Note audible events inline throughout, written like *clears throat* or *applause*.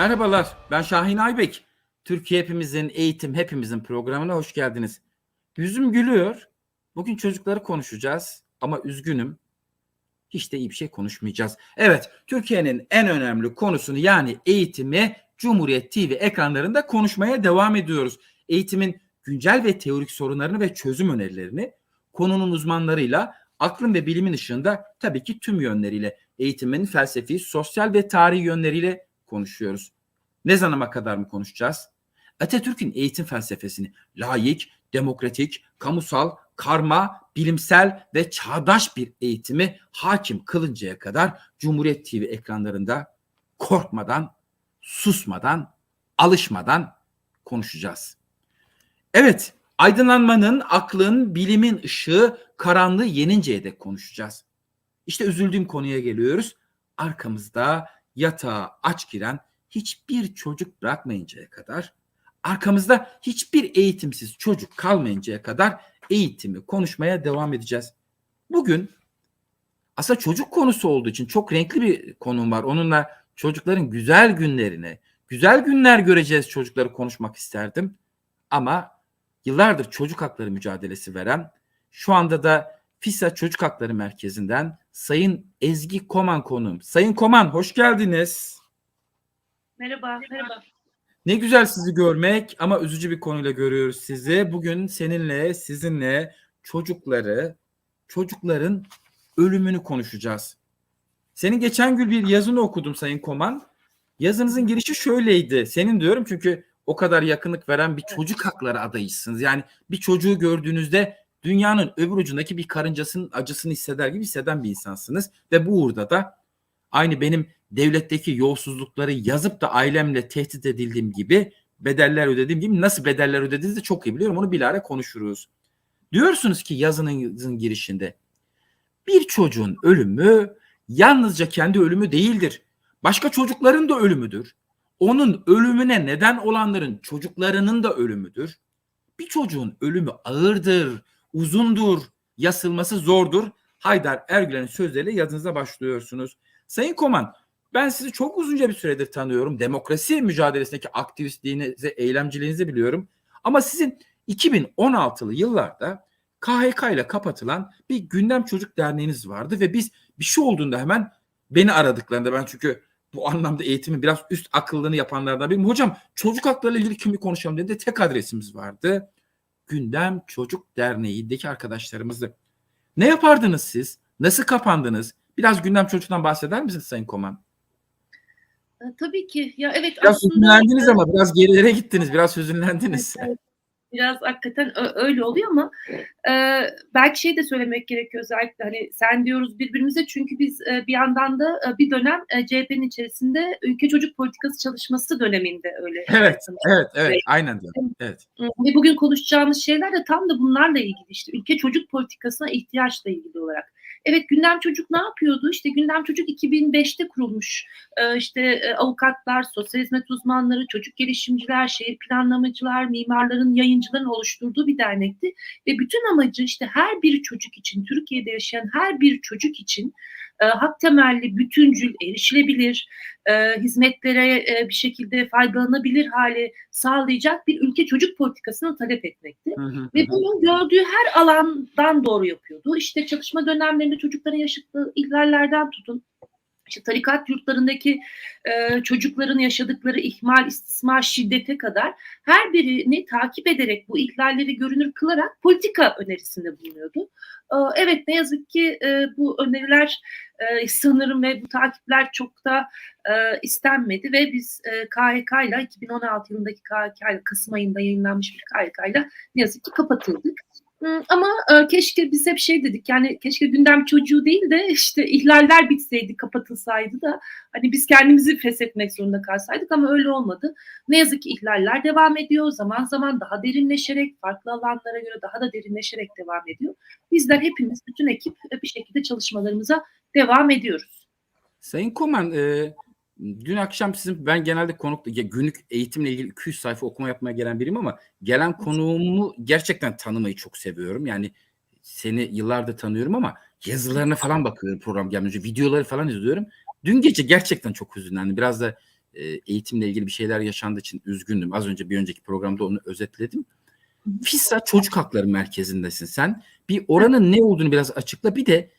Merhabalar, ben Şahin Aybek. Türkiye Hepimizin Eğitim Hepimizin programına hoş geldiniz. Yüzüm gülüyor. Bugün çocukları konuşacağız ama üzgünüm. Hiç de iyi bir şey konuşmayacağız. Evet, Türkiye'nin en önemli konusunu yani eğitimi Cumhuriyet TV ekranlarında konuşmaya devam ediyoruz. Eğitimin güncel ve teorik sorunlarını ve çözüm önerilerini konunun uzmanlarıyla aklın ve bilimin ışığında tabii ki tüm yönleriyle eğitimin felsefi, sosyal ve tarihi yönleriyle konuşuyoruz. Ne zamana kadar mı konuşacağız? Atatürk'ün eğitim felsefesini layık, demokratik, kamusal, karma, bilimsel ve çağdaş bir eğitimi hakim kılıncaya kadar Cumhuriyet TV ekranlarında korkmadan, susmadan, alışmadan konuşacağız. Evet, aydınlanmanın, aklın, bilimin ışığı karanlığı yeninceye dek konuşacağız. İşte üzüldüğüm konuya geliyoruz. Arkamızda yatağa aç giren hiçbir çocuk bırakmayıncaya kadar, arkamızda hiçbir eğitimsiz çocuk kalmayıncaya kadar eğitimi konuşmaya devam edeceğiz. Bugün aslında çocuk konusu olduğu için çok renkli bir konum var. Onunla çocukların güzel günlerini, güzel günler göreceğiz çocukları konuşmak isterdim. Ama yıllardır çocuk hakları mücadelesi veren, şu anda da FİSA Çocuk Hakları Merkezi'nden Sayın Ezgi Koman konuğum. Sayın Koman hoş geldiniz. Merhaba, merhaba. Ne güzel sizi görmek ama üzücü bir konuyla görüyoruz sizi. Bugün seninle, sizinle çocukları, çocukların ölümünü konuşacağız. Senin geçen gün bir yazını okudum Sayın Koman. Yazınızın girişi şöyleydi. Senin diyorum çünkü o kadar yakınlık veren bir çocuk hakları adayısınız. Yani bir çocuğu gördüğünüzde dünyanın öbür ucundaki bir karıncasının acısını hisseder gibi hisseden bir insansınız. Ve bu uğurda da aynı benim devletteki yolsuzlukları yazıp da ailemle tehdit edildiğim gibi bedeller ödediğim gibi nasıl bedeller ödediğinizi de çok iyi biliyorum. Onu bilahare konuşuruz. Diyorsunuz ki yazının girişinde bir çocuğun ölümü yalnızca kendi ölümü değildir. Başka çocukların da ölümüdür. Onun ölümüne neden olanların çocuklarının da ölümüdür. Bir çocuğun ölümü ağırdır, uzundur, yasılması zordur. Haydar Ergülen'in sözleriyle yazınıza başlıyorsunuz. Sayın Koman, ben sizi çok uzunca bir süredir tanıyorum. Demokrasi mücadelesindeki aktivistliğinizi, eylemciliğinizi biliyorum. Ama sizin 2016'lı yıllarda KHK ile kapatılan bir Gündem Çocuk Derneğiniz vardı ve biz bir şey olduğunda hemen beni aradıklarında ben çünkü bu anlamda eğitimi biraz üst akıllığını yapanlardan biriyim. Hocam çocuk hakları ilgili kimi konuşalım dedi. Tek adresimiz vardı. Gündem Çocuk Derneği'ndeki arkadaşlarımızdı. Ne yapardınız siz? Nasıl kapandınız? Biraz gündem çocuktan bahseder misiniz Sayın Koman? E, Tabii ki. Ya evet Biraz aslında hüzünlendiniz ama biraz gerilere gittiniz. Biraz hüzünlendiniz. Evet, biraz hakikaten öyle oluyor ama e, belki şey de söylemek gerekiyor özellikle hani sen diyoruz birbirimize çünkü biz e, bir yandan da e, bir dönem e, CHP'nin içerisinde ülke çocuk politikası çalışması döneminde öyle. Evet, evet, evet. Aynen diyorum. Evet. Ve bugün konuşacağımız şeyler de tam da bunlarla ilgili işte ülke çocuk politikasına ihtiyaçla ilgili olarak. Evet gündem çocuk ne yapıyordu? İşte gündem çocuk 2005'te kurulmuş. Ee, işte e, avukatlar, sosyal hizmet uzmanları, çocuk gelişimciler, şehir planlamacılar, mimarların, yayıncıların oluşturduğu bir dernekti. Ve bütün amacı işte her bir çocuk için, Türkiye'de yaşayan her bir çocuk için e, hak temelli, bütüncül, erişilebilir, e, hizmetlere e, bir şekilde faydalanabilir hale sağlayacak bir ülke çocuk politikasını talep etmekti. Hı hı, Ve hı. bunu gördüğü her alandan doğru yapıyordu. İşte çalışma dönemlerinde çocukların yaşadığı ihlallerden tutun. İşte tarikat yurtlarındaki e, çocukların yaşadıkları ihmal, istismar, şiddete kadar her birini takip ederek bu ihlalleri görünür kılarak politika önerisinde bulunuyordu. E, evet ne yazık ki e, bu öneriler e, sanırım ve bu takipler çok da e, istenmedi ve biz e, KHK ile 2016 yılındaki KHK ile Kasım ayında yayınlanmış bir KHK ile ne yazık ki kapatıldık. Ama e, keşke biz hep şey dedik yani keşke gündem çocuğu değil de işte ihlaller bitseydi kapatılsaydı da hani biz kendimizi feshetmek zorunda kalsaydık ama öyle olmadı. Ne yazık ki ihlaller devam ediyor zaman zaman daha derinleşerek farklı alanlara göre daha da derinleşerek devam ediyor. Bizler hepimiz bütün ekip bir şekilde çalışmalarımıza devam ediyoruz. Sayın Koman, e, dün akşam sizin ben genelde konuk günlük eğitimle ilgili 200 sayfa okuma yapmaya gelen biriyim ama gelen konuğumu gerçekten tanımayı çok seviyorum. Yani seni yıllardır tanıyorum ama yazılarına falan bakıyorum program gelmeden önce videoları falan izliyorum. Dün gece gerçekten çok hüzünlendim. Biraz da e, eğitimle ilgili bir şeyler yaşandığı için üzgündüm. Az önce bir önceki programda onu özetledim. FİSA Çocuk Hakları Merkezi'ndesin sen. Bir oranın ne olduğunu biraz açıkla. Bir de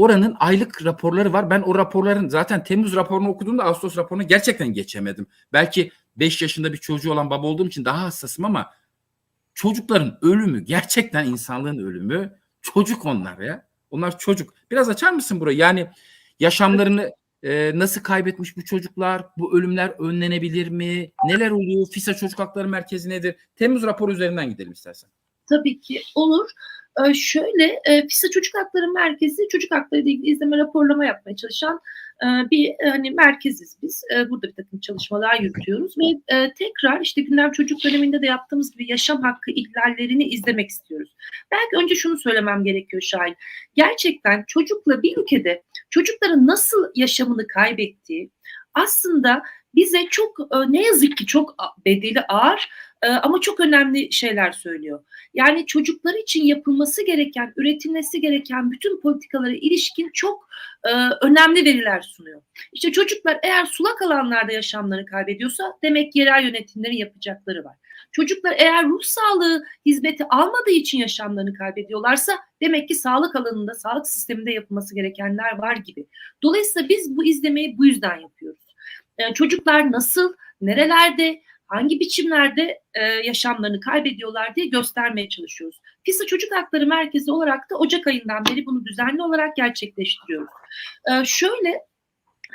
oranın aylık raporları var. Ben o raporların zaten Temmuz raporunu okuduğumda Ağustos raporunu gerçekten geçemedim. Belki 5 yaşında bir çocuğu olan baba olduğum için daha hassasım ama çocukların ölümü gerçekten insanlığın ölümü. Çocuk onlar ya. Onlar çocuk. Biraz açar mısın burayı? Yani yaşamlarını e, nasıl kaybetmiş bu çocuklar? Bu ölümler önlenebilir mi? Neler oluyor? FİSA Çocuk Hakları Merkezi nedir? Temmuz raporu üzerinden gidelim istersen. Tabii ki olur. Ee, şöyle, e, FİSA Çocuk Hakları Merkezi çocuk hakları ile ilgili izleme raporlama yapmaya çalışan e, bir e, hani merkeziz biz. E, burada bir takım çalışmalar yürütüyoruz ve tekrar işte gündem çocuk döneminde de yaptığımız gibi yaşam hakkı ihlallerini izlemek istiyoruz. Belki önce şunu söylemem gerekiyor Şahin. Gerçekten çocukla bir ülkede çocukların nasıl yaşamını kaybettiği aslında bize çok e, ne yazık ki çok bedeli ağır e, ama çok önemli şeyler söylüyor. Yani çocuklar için yapılması gereken, üretilmesi gereken bütün politikalara ilişkin çok e, önemli veriler sunuyor. İşte çocuklar eğer sulak alanlarda yaşamlarını kaybediyorsa demek yerel yönetimlerin yapacakları var. Çocuklar eğer ruh sağlığı hizmeti almadığı için yaşamlarını kaybediyorlarsa demek ki sağlık alanında, sağlık sisteminde yapılması gerekenler var gibi. Dolayısıyla biz bu izlemeyi bu yüzden yapıyoruz. E, çocuklar nasıl, nerelerde, hangi biçimlerde e, yaşamlarını kaybediyorlar diye göstermeye çalışıyoruz. FİSA Çocuk Hakları Merkezi olarak da Ocak ayından beri bunu düzenli olarak gerçekleştiriyoruz. E, şöyle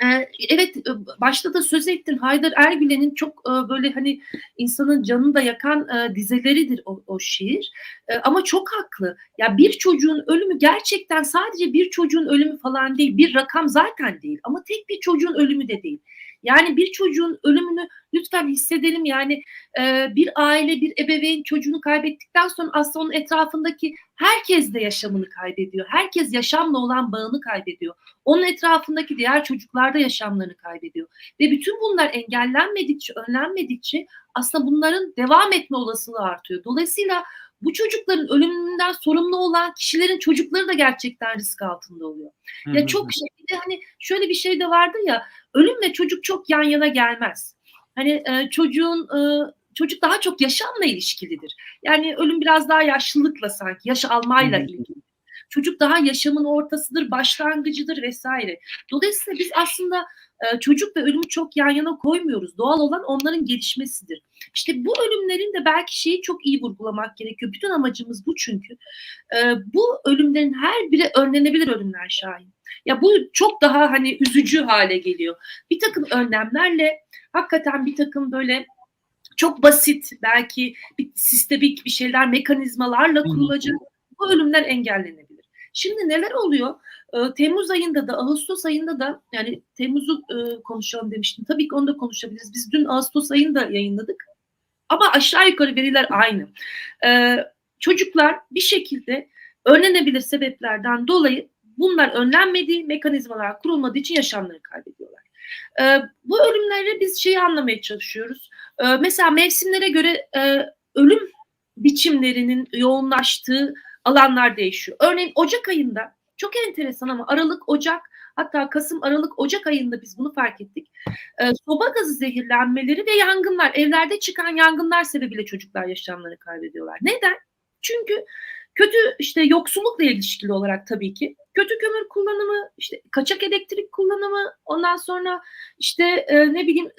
e, Evet başta da söz ettin Haydar Ergülen'in çok e, böyle hani insanın canını da yakan e, dizeleridir o, o şiir. E, ama çok haklı. Ya bir çocuğun ölümü gerçekten sadece bir çocuğun ölümü falan değil. Bir rakam zaten değil ama tek bir çocuğun ölümü de değil. Yani bir çocuğun ölümünü lütfen hissedelim. Yani e, bir aile, bir ebeveyn çocuğunu kaybettikten sonra aslında onun etrafındaki herkes de yaşamını kaybediyor. Herkes yaşamla olan bağını kaybediyor. Onun etrafındaki diğer çocuklar da yaşamlarını kaybediyor. Ve bütün bunlar engellenmedikçe, önlenmedikçe aslında bunların devam etme olasılığı artıyor. Dolayısıyla bu çocukların ölümünden sorumlu olan kişilerin çocukları da gerçekten risk altında oluyor. Ya çok şey bir de hani şöyle bir şey de vardır ya ölüm ve çocuk çok yan yana gelmez. Hani e, çocuğun e, çocuk daha çok yaşamla ilişkilidir. Yani ölüm biraz daha yaşlılıkla sanki yaş almayla ilgili. Çocuk daha yaşamın ortasıdır, başlangıcıdır vesaire. Dolayısıyla biz aslında e, çocuk ve ölümü çok yan yana koymuyoruz. Doğal olan onların gelişmesidir. İşte bu ölümlerin de belki şeyi çok iyi vurgulamak gerekiyor. Bütün amacımız bu çünkü. E, bu ölümlerin her biri önlenebilir ölümler Şahin. Ya bu çok daha hani üzücü hale geliyor. Bir takım önlemlerle hakikaten bir takım böyle çok basit belki bir sistemik bir şeyler mekanizmalarla kurulacak bu ölümler engellenebilir. Şimdi neler oluyor? Ee, Temmuz ayında da Ağustos ayında da yani Temmuz'u e, konuşalım demiştim. Tabii ki onu da konuşabiliriz. Biz dün Ağustos ayında yayınladık. Ama aşağı yukarı veriler aynı. Ee, çocuklar bir şekilde önlenebilir sebeplerden dolayı bunlar önlenmediği, mekanizmalar kurulmadığı için yaşamlarını kaybediyorlar. Ee, bu ölümleri biz şeyi anlamaya çalışıyoruz. Ee, mesela mevsimlere göre e, ölüm biçimlerinin yoğunlaştığı alanlar değişiyor. Örneğin Ocak ayında çok enteresan ama Aralık, Ocak hatta Kasım, Aralık, Ocak ayında biz bunu fark ettik. Ee, soba gazı zehirlenmeleri ve yangınlar, evlerde çıkan yangınlar sebebiyle çocuklar yaşamlarını kaybediyorlar. Neden? Çünkü kötü işte yoksullukla ilişkili olarak tabii ki kötü kömür kullanımı, işte kaçak elektrik kullanımı, ondan sonra işte e, ne bileyim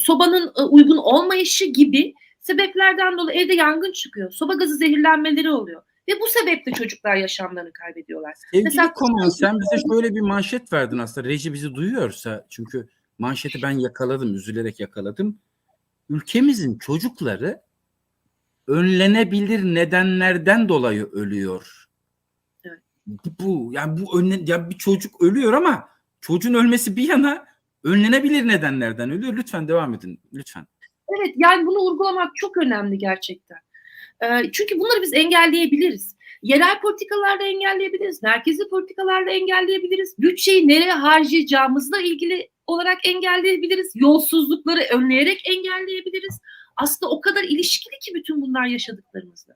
sobanın e, uygun olmayışı gibi sebeplerden dolayı evde yangın çıkıyor. Soba gazı zehirlenmeleri oluyor. Ve bu sebeple çocuklar yaşamlarını kaybediyorlar. Sevgili Mesela- Koman sen bize şöyle bir manşet verdin aslında. Reji bizi duyuyorsa çünkü manşeti ben yakaladım, üzülerek yakaladım. Ülkemizin çocukları önlenebilir nedenlerden dolayı ölüyor. Evet. Bu, bu yani bu önle, ya bir çocuk ölüyor ama çocuğun ölmesi bir yana önlenebilir nedenlerden ölüyor. Lütfen devam edin lütfen. Evet yani bunu vurgulamak çok önemli gerçekten. Ee, çünkü bunları biz engelleyebiliriz. Yerel politikalarla engelleyebiliriz, merkezi politikalarla engelleyebiliriz, bütçeyi nereye harcayacağımızla ilgili olarak engelleyebiliriz, yolsuzlukları önleyerek engelleyebiliriz. Aslında o kadar ilişkili ki bütün bunlar yaşadıklarımızla.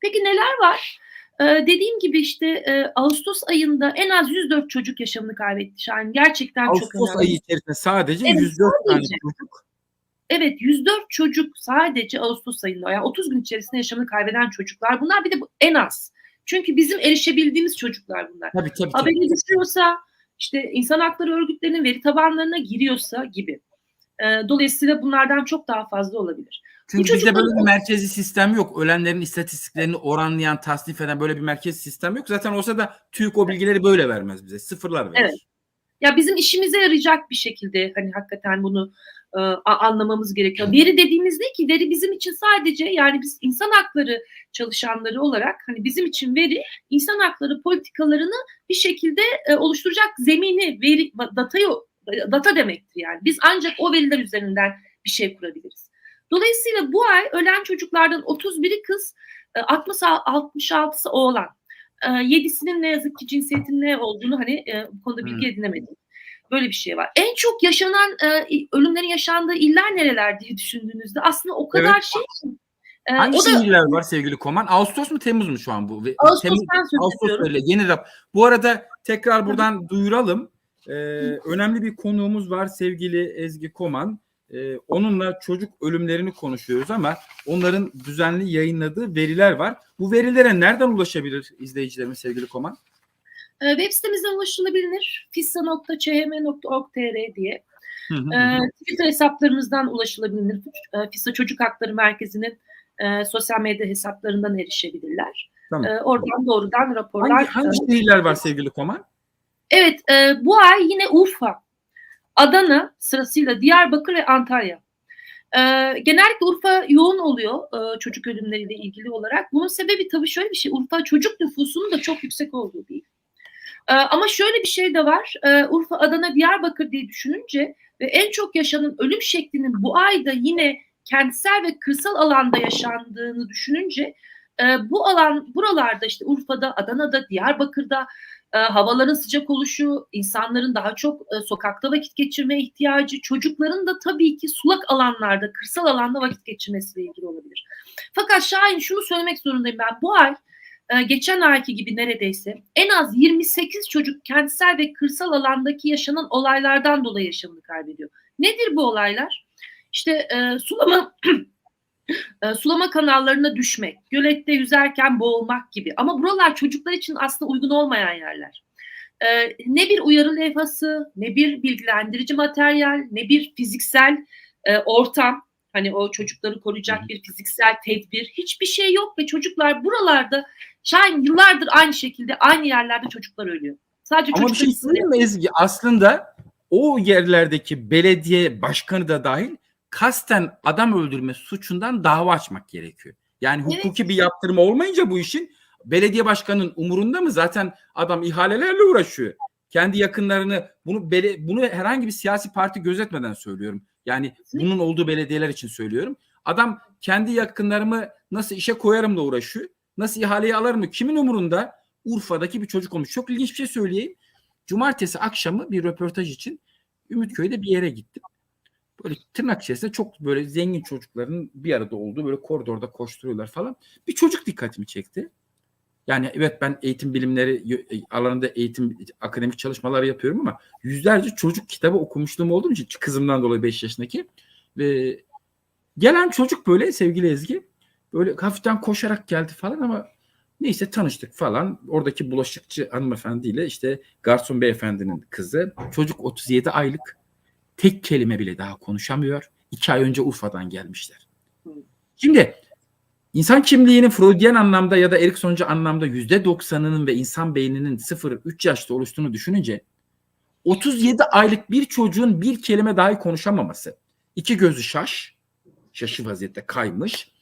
Peki neler var? Ee, dediğim gibi işte e, Ağustos ayında en az 104 çocuk yaşamını kaybetti Şahin. Gerçekten çok Ağustos önemli. ayı içerisinde sadece Evet, 104 tane sadece. çocuk. Evet 104 çocuk sadece Ağustos ayında yani 30 gün içerisinde yaşamını kaybeden çocuklar. Bunlar bir de bu en az. Çünkü bizim erişebildiğimiz çocuklar bunlar. Tabii tabii. tabii. Haberi düşüyorsa işte insan hakları örgütlerinin veri tabanlarına giriyorsa gibi. Ee, dolayısıyla bunlardan çok daha fazla olabilir. Çünkü bizde çocuklar- böyle bir merkezi sistem yok. Ölenlerin istatistiklerini oranlayan, tasnif eden böyle bir merkezi sistem yok. Zaten olsa da TÜİK o bilgileri böyle vermez bize. Sıfırlar verir. Evet. Ya bizim işimize yarayacak bir şekilde hani hakikaten bunu e, anlamamız gerekiyor. Veri dediğimiz ne ki? Veri bizim için sadece yani biz insan hakları çalışanları olarak hani bizim için veri insan hakları politikalarını bir şekilde e, oluşturacak zemini, veri, datayı data demektir yani. Biz ancak o veriler üzerinden bir şey kurabiliriz. Dolayısıyla bu ay ölen çocuklardan 31'i kız, e, 60 66'sı oğlan. E, Yedisinin ne yazık ki cinsiyetinin ne olduğunu hani bu konuda bilgi edinemedim. Böyle bir şey var. En çok yaşanan e, ölümlerin yaşandığı iller nereler diye düşündüğünüzde aslında o kadar Evet. şey ki. E, Hangi o da şehirler var sevgili Koman? Ağustos mu Temmuz mu şu an bu? Ağustos'tan söz Ağustos öyle yeni rap. Bu arada tekrar buradan duyuralım. Ee, önemli bir konuğumuz var sevgili Ezgi Koman. Ee, onunla çocuk ölümlerini konuşuyoruz ama onların düzenli yayınladığı veriler var. Bu verilere nereden ulaşabilir izleyicilerimiz sevgili Koman? E, web sitemizden ulaşılabilir. fissa.çhm.org.tr diye. Hı hı hı. E, Twitter hesaplarımızdan ulaşılabilir. E, Fissa Çocuk Hakları Merkezi'nin e, sosyal medya hesaplarından erişebilirler. Tamam. E, oradan doğrudan raporlar. hangi, hangi şehirler var sevgili Koman? Evet, e, bu ay yine Urfa, Adana sırasıyla Diyarbakır ve Antalya. E, genellikle Urfa yoğun oluyor e, çocuk ölümleriyle ilgili olarak. Bunun sebebi tabii şöyle bir şey. Urfa çocuk nüfusunun da çok yüksek olduğu değil. E, ama şöyle bir şey de var. E, Urfa, Adana, Diyarbakır diye düşününce ve en çok yaşanan ölüm şeklinin bu ayda yine kentsel ve kırsal alanda yaşandığını düşününce e, bu alan buralarda işte Urfa'da, Adana'da, Diyarbakır'da e, havaların sıcak oluşu, insanların daha çok e, sokakta vakit geçirmeye ihtiyacı, çocukların da tabii ki sulak alanlarda, kırsal alanda vakit geçirmesiyle ilgili olabilir. Fakat Şahin şunu söylemek zorundayım ben. Bu ay geçen ayki gibi neredeyse en az 28 çocuk kentsel ve kırsal alandaki yaşanan olaylardan dolayı yaşamını kaybediyor. Nedir bu olaylar? İşte e, sulama *clears throat* e, sulama kanallarına düşmek, gölette yüzerken boğulmak gibi. Ama buralar çocuklar için aslında uygun olmayan yerler. E, ne bir uyarı levhası, ne bir bilgilendirici materyal, ne bir fiziksel e, ortam, hani o çocukları koruyacak bir fiziksel tedbir, hiçbir şey yok ve çocuklar buralarda, Şahin yıllardır aynı şekilde aynı yerlerde çocuklar ölüyor. Sadece Ama bir şey söyleyeyim mi Ezgi? Aslında o yerlerdeki belediye başkanı da dahil kasten adam öldürme suçundan dava açmak gerekiyor. Yani Evet. hukuki bir yaptırım olmayınca bu işin belediye başkanının umurunda mı? Zaten adam ihalelerle uğraşıyor. Kendi yakınlarını bunu bele, bunu herhangi bir siyasi parti gözetmeden söylüyorum. Yani bunun olduğu belediyeler için söylüyorum. Adam kendi yakınlarımı nasıl işe koyarımla uğraşıyor. Nasıl ihaleyi alırım mı? Kimin umurunda? Urfa'daki bir çocuk olmuş. Çok ilginç bir şey söyleyeyim. Cumartesi akşamı bir röportaj için Ümitköy'de bir yere gittim. Böyle tırnak içerisinde çok böyle zengin çocukların bir arada olduğu böyle koridorda koşturuyorlar falan. Bir çocuk dikkatimi çekti. Yani evet ben eğitim bilimleri y- alanında eğitim akademik çalışmalar yapıyorum ama yüzlerce çocuk kitabı okumuşluğum olduğu için kızımdan dolayı 5 yaşındaki ve gelen çocuk böyle sevgili Ezgi böyle hafiften koşarak geldi falan ama neyse tanıştık falan. Oradaki bulaşıkçı hanımefendiyle işte garson beyefendinin kızı. Çocuk 37 aylık tek kelime bile daha konuşamıyor. İki ay önce Urfa'dan gelmişler. Şimdi insan kimliğinin Freudian anlamda ya da Eriksoncu anlamda yüzde doksanının ve insan beyninin 0-3 yaşta oluştuğunu düşününce 37 aylık bir çocuğun bir kelime dahi konuşamaması. İki gözü şaş, şaşı vaziyette kaymış.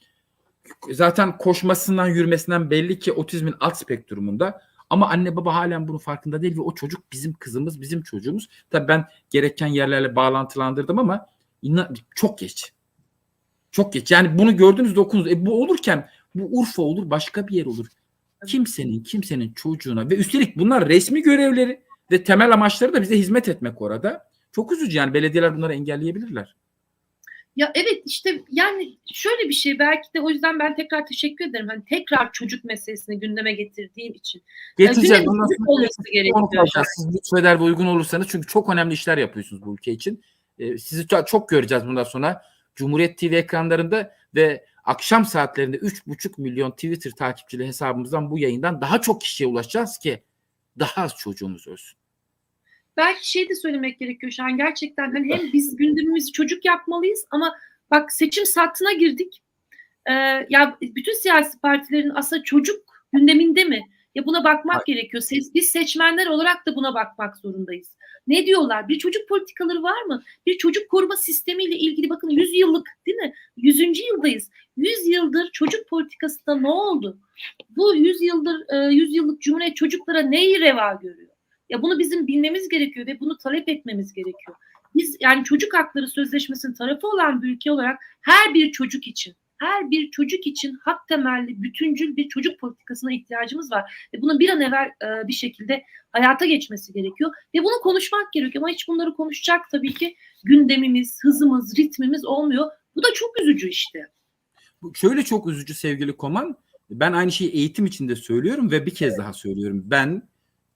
Zaten koşmasından yürümesinden belli ki otizmin alt spektrumunda. Ama anne baba halen bunun farkında değil ve o çocuk bizim kızımız, bizim çocuğumuz. Tabii ben gereken yerlerle bağlantılandırdım ama inan, çok geç. Çok geç. Yani bunu gördünüz dokundunuz. E bu olurken bu Urfa olur, başka bir yer olur. Kimsenin kimsenin çocuğuna ve üstelik bunlar resmi görevleri ve temel amaçları da bize hizmet etmek orada. Çok üzücü yani belediyeler bunları engelleyebilirler. Ya evet işte yani şöyle bir şey belki de o yüzden ben tekrar teşekkür ederim. Hani tekrar çocuk meselesini gündeme getirdiğim için. Çocuk sonra olması gerekiyor. Siz lütfeder ve uygun olursanız çünkü çok önemli işler yapıyorsunuz bu ülke için. Ee, sizi çok göreceğiz bundan sonra. Cumhuriyet TV ekranlarında ve akşam saatlerinde 3,5 milyon Twitter takipçili hesabımızdan bu yayından daha çok kişiye ulaşacağız ki daha az çocuğumuz ölsün. belki şey de söylemek gerekiyor şu an gerçekten hani hem biz gündemimizi çocuk yapmalıyız ama bak seçim sattına girdik. Ee, ya bütün siyasi partilerin aslında çocuk gündeminde mi? Ya buna bakmak gerekiyor. Ses, biz seçmenler olarak da buna bakmak zorundayız. Ne diyorlar? Bir çocuk politikaları var mı? Bir çocuk koruma sistemiyle ilgili bakın 100 yıllık değil mi? 100. yıldayız. 100 yıldır çocuk politikasında ne oldu? Bu 100 yıldır 100 yıllık cumhuriyet çocuklara neyi reva görüyor? Ya bunu bizim bilmemiz gerekiyor ve bunu talep etmemiz gerekiyor. Biz yani çocuk hakları sözleşmesinin tarafı olan bir ülke olarak her bir çocuk için, her bir çocuk için hak temelli, bütüncül bir çocuk politikasına ihtiyacımız var. Ve bunun bir an evvel e, bir şekilde hayata geçmesi gerekiyor. Ve bunu konuşmak gerekiyor ama hiç bunları konuşacak tabii ki gündemimiz, hızımız, ritmimiz olmuyor. Bu da çok üzücü işte. Bu şöyle çok üzücü sevgili Koman. Ben aynı şeyi eğitim içinde söylüyorum ve bir kez daha söylüyorum. Ben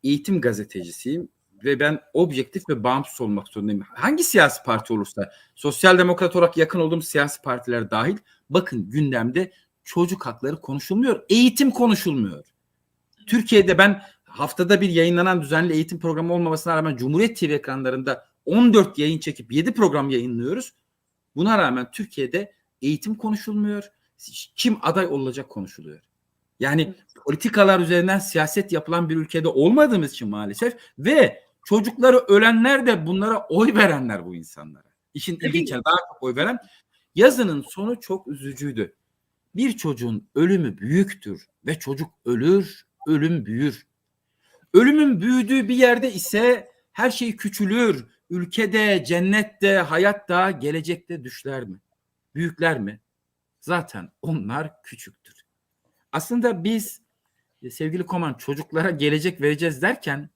eğitim gazetecisiyim ve ben objektif ve bağımsız olmak zorundayım. Hangi siyasi parti olursa, sosyal demokrat olarak yakın olduğum siyasi partiler dahil, bakın gündemde çocuk hakları konuşulmuyor, eğitim konuşulmuyor. Türkiye'de ben haftada bir yayınlanan düzenli eğitim programı olmamasına rağmen Cumhuriyet TV ekranlarında 14 yayın çekip 7 program yayınlıyoruz. Buna rağmen Türkiye'de eğitim konuşulmuyor. Kim aday olacak konuşuluyor. Yani politikalar üzerinden siyaset yapılan bir ülkede olmadığımız için maalesef ve çocukları ölenler de bunlara oy verenler bu insanlara. İşin ilginç daha çok oy veren. Yazının sonu çok üzücüydü. Bir çocuğun ölümü büyüktür ve çocuk ölür, ölüm büyür. Ölümün büyüdüğü bir yerde ise her şey küçülür. Ülkede, cennette, hayatta, gelecekte düşler mi? Büyükler mi? Zaten onlar küçüktür. Aslında biz sevgili Koman çocuklara gelecek vereceğiz derken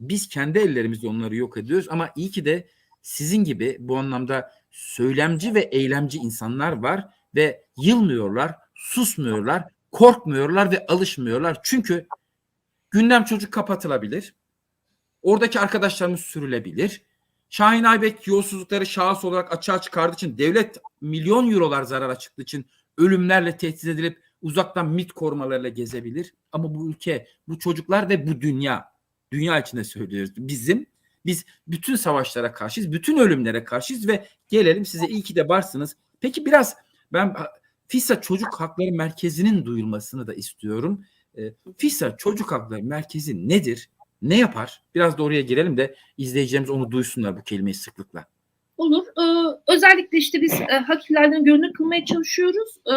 biz kendi ellerimizle onları yok ediyoruz ama iyi ki de sizin gibi bu anlamda söylemci ve eylemci insanlar var ve yılmıyorlar, susmuyorlar, korkmuyorlar ve alışmıyorlar. Çünkü gündem çocuk kapatılabilir. Oradaki arkadaşlarımız sürülebilir. Şahin Aybek yolsuzlukları şahıs olarak açığa çıkardığı için devlet milyon eurolar zarara çıktığı için ölümlerle tehdit edilip uzaktan MIT korumalarıyla gezebilir. Ama bu ülke, bu çocuklar ve bu dünya, dünya içinde söylüyoruz. Bizim, biz bütün savaşlara karşıyız, bütün ölümlere karşıyız ve gelelim size iyi ki de varsınız. Peki biraz ben FİSA Çocuk Hakları Merkezi'nin duyulmasını da istiyorum. E, FİSA Çocuk Hakları Merkezi nedir? Ne yapar? Biraz da oraya girelim de izleyicilerimiz onu duysunlar bu kelimeyi sıklıkla. Olur. Ee, özellikle işte biz e, hak ihlallerini görünür kılmaya çalışıyoruz. Ee,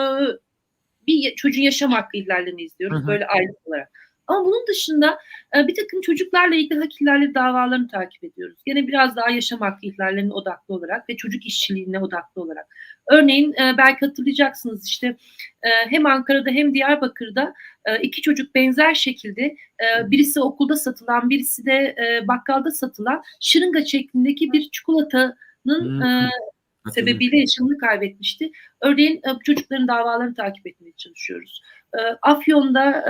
bir çocuğun yaşam hakkı ihlallerini izliyoruz Hı hı. böyle ayrı olarak. Ama bunun dışında e, bir takım çocuklarla ilgili hak ihlalleri davalarını takip ediyoruz. Yine biraz daha yaşam hakkı ihlallerine odaklı olarak ve çocuk işçiliğine odaklı olarak. Örneğin e, belki hatırlayacaksınız işte e, hem Ankara'da hem Diyarbakır'da e, iki çocuk benzer şekilde e, birisi okulda satılan birisi de e, bakkalda satılan şırınga şeklindeki bir çikolatanın e, sebebiyle yaşamını kaybetmişti. Örneğin çocukların davalarını takip etmeye çalışıyoruz. Afyon'da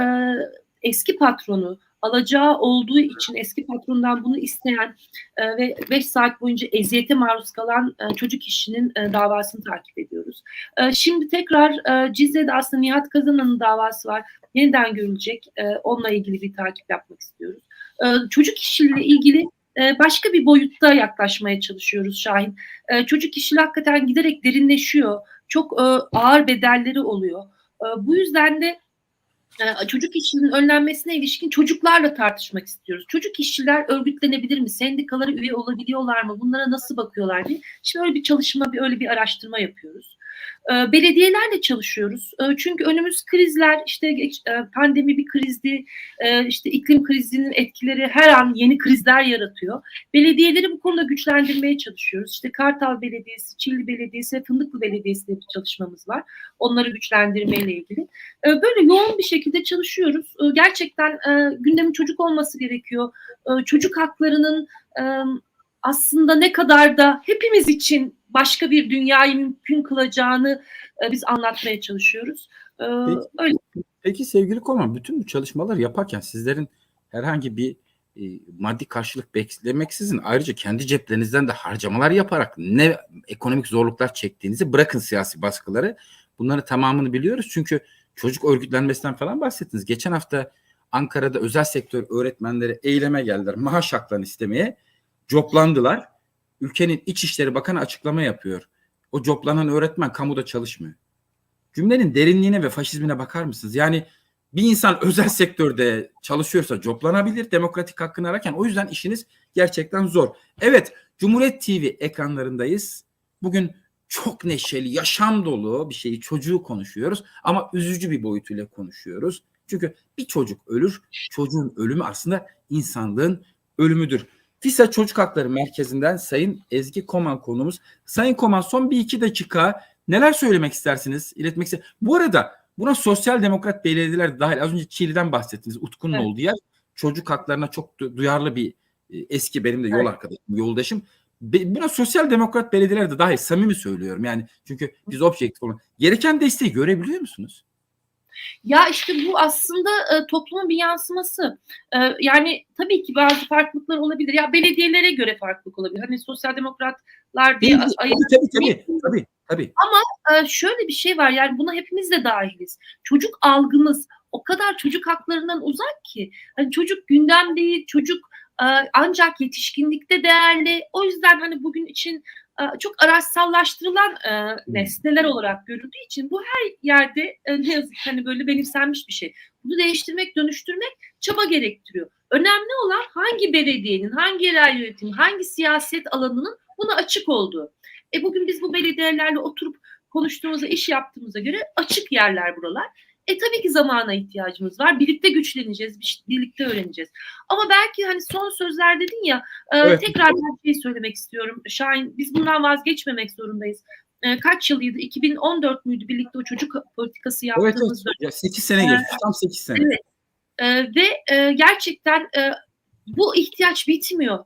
eski patronu alacağı olduğu için eski patrondan bunu isteyen e, ve 5 saat boyunca eziyete maruz kalan e, çocuk işçinin e, davasını takip ediyoruz. E, şimdi tekrar e, Cizre'de aslında Nihat Kazan'ın davası var. Yeniden görülecek. E, onunla ilgili bir takip yapmak istiyoruz. E, çocuk işçiliğiyle ilgili e, başka bir boyutta yaklaşmaya çalışıyoruz Şahin. E, çocuk işçiliği hakikaten giderek derinleşiyor. Çok e, ağır bedelleri oluyor. E, bu yüzden de çocuk işçiliğinin önlenmesine ilişkin çocuklarla tartışmak istiyoruz. Çocuk işçiler örgütlenebilir mi? Sendikalara üye olabiliyorlar mı? Bunlara nasıl bakıyorlar diye. Şimdi öyle bir çalışma, bir öyle bir araştırma yapıyoruz. E, belediyelerle çalışıyoruz. E, çünkü önümüz krizler, işte e, pandemi bir krizdi, e, işte iklim krizinin etkileri her an yeni krizler yaratıyor. Belediyeleri bu konuda güçlendirmeye çalışıyoruz. İşte Kartal Belediyesi, Çilli Belediyesi Fındıklı Belediyesi de bir çalışmamız var. Onları güçlendirmeyle ilgili. Böyle yoğun bir şekilde çalışıyoruz. Gerçekten e, gündemin çocuk olması gerekiyor. Çocuk haklarının e, aslında ne kadar da hepimiz için başka bir dünyayı mümkün kılacağını e, biz anlatmaya çalışıyoruz. E, Peki. öyle. Peki sevgili Koman bütün bu çalışmaları yaparken sizlerin herhangi bir e, maddi karşılık beklemeksizin ayrıca kendi ceplerinizden de harcamalar yaparak ne ekonomik zorluklar çektiğinizi bırakın siyasi baskıları bunları tamamını biliyoruz. Çünkü çocuk örgütlenmesinden falan bahsettiniz. Geçen hafta Ankara'da özel sektör öğretmenleri eyleme geldiler. Maaş haklarını istemeye coplandılar. Ülkenin İçişleri Bakanı açıklama yapıyor. O coplanan öğretmen kamuda çalışmıyor. Cümlenin derinliğine ve faşizmine bakar mısınız? Yani bir insan özel *laughs* sektörde çalışıyorsa coplanabilir demokratik hakkını ararken. O yüzden işiniz gerçekten zor. Evet Cumhuriyet TV ekranlarındayız. Bugün çok neşeli, yaşam dolu bir şeyi çocuğu konuşuyoruz ama üzücü bir boyutuyla konuşuyoruz. Çünkü bir çocuk ölür, çocuğun ölümü aslında insanlığın ölümüdür. FİSA Çocuk Hakları Merkezi'nden Sayın Ezgi Koman konumuz. Sayın Koman son bir iki dakika neler söylemek istersiniz, iletmek istersiniz? Bu arada buna sosyal demokrat belediyeler dahil az önce Çiğli'den bahsettiniz. Utku'nun Evet. olduğu yer çocuk haklarına çok du- duyarlı bir e, eski benim de yol Evet. arkadaşım, yoldaşım. Buna sosyal demokrat belediyeler de dahil samimi söylüyorum. Yani çünkü biz objektif olan gereken desteği görebiliyor musunuz? Ya işte bu aslında e, toplumun bir yansıması. E, yani tabii ki bazı farklılıklar olabilir. Ya belediyelere göre farklılık olabilir. Hani sosyal demokratlar diye Değil, ayırt tabii, tabii, tabii, tabii, tabii. e, şöyle bir şey var yani buna hepimiz de dahiliz. Çocuk algımız o kadar çocuk haklarından uzak ki. Hani çocuk gündem değil, çocuk e, ancak yetişkinlikte değerli. O yüzden hani bugün için çok araçsallaştırılan e, nesneler olarak görüldüğü için bu her yerde e, ne yazık ki hani böyle benimsenmiş bir şey. Bunu değiştirmek, dönüştürmek çaba gerektiriyor. Önemli olan hangi belediyenin, hangi yerel yönetimin, hangi siyaset alanının buna açık olduğu. E bugün biz bu belediyelerle oturup konuştuğumuzda, iş yaptığımıza göre açık yerler buralar. E tabii ki zamana ihtiyacımız var. Birlikte güçleneceğiz, bir- birlikte öğreneceğiz. Ama belki hani son sözler dedin ya, e, Evet. tekrar bir şey söylemek istiyorum. Şahin, biz bundan vazgeçmemek zorundayız. E, kaç yılıydı? 2014 müydü birlikte o çocuk politikası Evet, yaptığımız evet. Ya 8 sene Ee, geçmiş. Tam 8 sene. Evet. Ee, ve e, gerçekten e, bu ihtiyaç bitmiyor.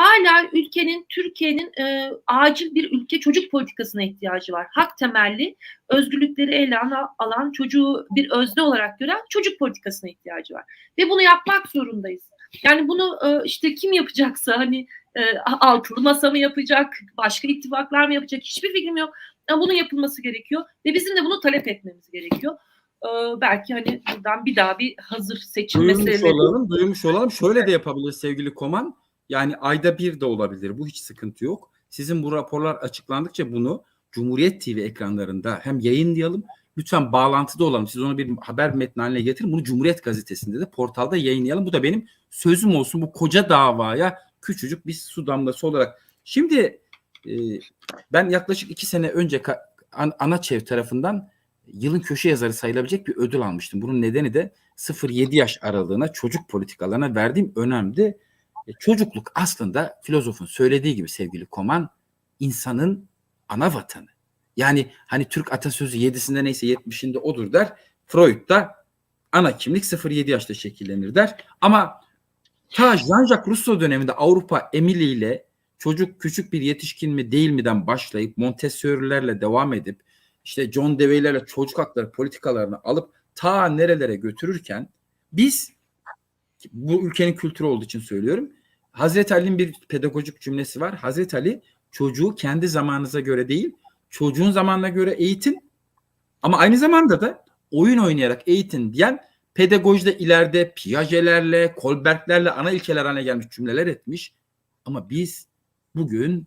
Hala ülkenin, Türkiye'nin e, acil bir ülke çocuk politikasına ihtiyacı var. Hak temelli, özgürlükleri ele alan, çocuğu bir özne olarak gören çocuk politikasına ihtiyacı var. Ve bunu yapmak zorundayız. Yani bunu e, işte kim yapacaksa hani e, altılı masa mı yapacak, başka ittifaklar mı yapacak hiçbir fikrim yok. Ama bunun yapılması gerekiyor ve bizim de bunu talep etmemiz gerekiyor. Ee, belki hani buradan bir daha bir hazır seçim meseleleri. olalım, duyurmuş olalım. Şöyle de yapabilir sevgili Koman. Yani ayda bir de olabilir. Bu hiç sıkıntı yok. Sizin bu raporlar açıklandıkça bunu Cumhuriyet TV ekranlarında hem yayınlayalım. Lütfen bağlantıda olalım. Siz onu bir haber metni haline getirin. Bunu Cumhuriyet Gazetesi'nde de portalda yayınlayalım. Bu da benim sözüm olsun bu koca davaya küçücük bir su damlası olarak. Şimdi e, ben yaklaşık iki sene önce An- Anaçev tarafından yılın köşe yazarı sayılabilecek bir ödül almıştım. Bunun nedeni de 0-7 yaş aralığına çocuk politikalarına verdiğim önemdi. E, çocukluk aslında filozofun söylediği gibi sevgili Koman insanın ana vatanı. Yani hani Türk atasözü 7'sinde neyse 70'inde odur der. Freud da ana kimlik 0-7 yaşta şekillenir der. Ama ta Jean-Jacques Rousseau döneminde Avrupa Emily ile çocuk küçük bir yetişkin mi değil mi'den başlayıp Montessori'lerle devam edip işte John Dewey'lerle çocuk hakları politikalarını alıp ta nerelere götürürken biz bu ülkenin kültürü olduğu için söylüyorum. Hazreti Ali'nin bir pedagojik cümlesi var. Hazreti Ali çocuğu kendi zamanınıza göre değil, çocuğun zamanına göre eğitin ama aynı zamanda da oyun oynayarak eğitin diyen pedagojide ileride Piaget'lerle, Kolberg'lerle ana ilkeler haline gelmiş cümleler etmiş. Ama biz bugün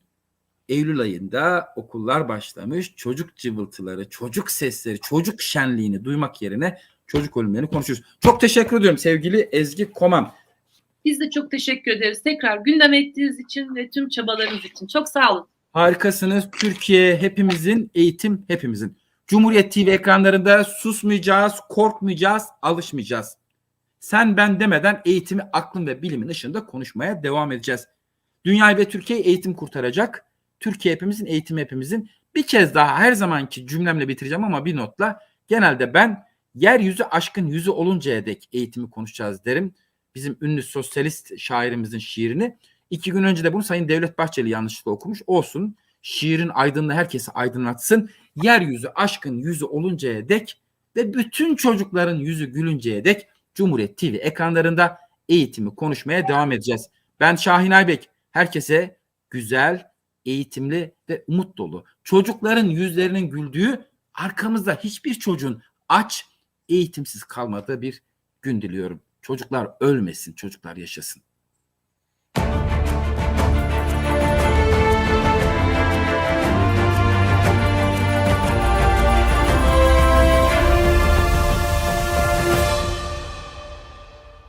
Eylül ayında okullar başlamış. Çocuk cıvıltıları, çocuk sesleri, çocuk şenliğini duymak yerine çocuk ölümlerini konuşuyoruz. Çok teşekkür ediyorum sevgili Ezgi Koman. Biz de çok teşekkür ederiz. Tekrar gündem ettiğiniz için ve tüm çabalarınız için. Çok sağ olun. Harikasınız. Türkiye hepimizin, eğitim hepimizin. Cumhuriyet TV ekranlarında susmayacağız, korkmayacağız, alışmayacağız. Sen ben demeden eğitimi aklın ve bilimin ışığında konuşmaya devam edeceğiz. Dünyayı ve Türkiye'yi eğitim kurtaracak. Türkiye hepimizin, eğitim hepimizin. Bir kez daha her zamanki cümlemle bitireceğim ama bir notla. Genelde ben yeryüzü aşkın yüzü oluncaya dek eğitimi konuşacağız derim. Bizim ünlü sosyalist şairimizin şiirini. İki gün önce de bunu Sayın Devlet Bahçeli yanlışlıkla okumuş. Olsun. Şiirin aydınlığı herkesi aydınlatsın. Yeryüzü aşkın yüzü oluncaya dek ve bütün çocukların yüzü gülünceye dek Cumhuriyet TV ekranlarında eğitimi konuşmaya devam edeceğiz. Ben Şahin Aybek. Herkese güzel, eğitimli ve umut dolu. Çocukların yüzlerinin güldüğü, arkamızda hiçbir çocuğun aç, eğitimsiz kalmadığı bir gün diliyorum. Çocuklar ölmesin, çocuklar yaşasın.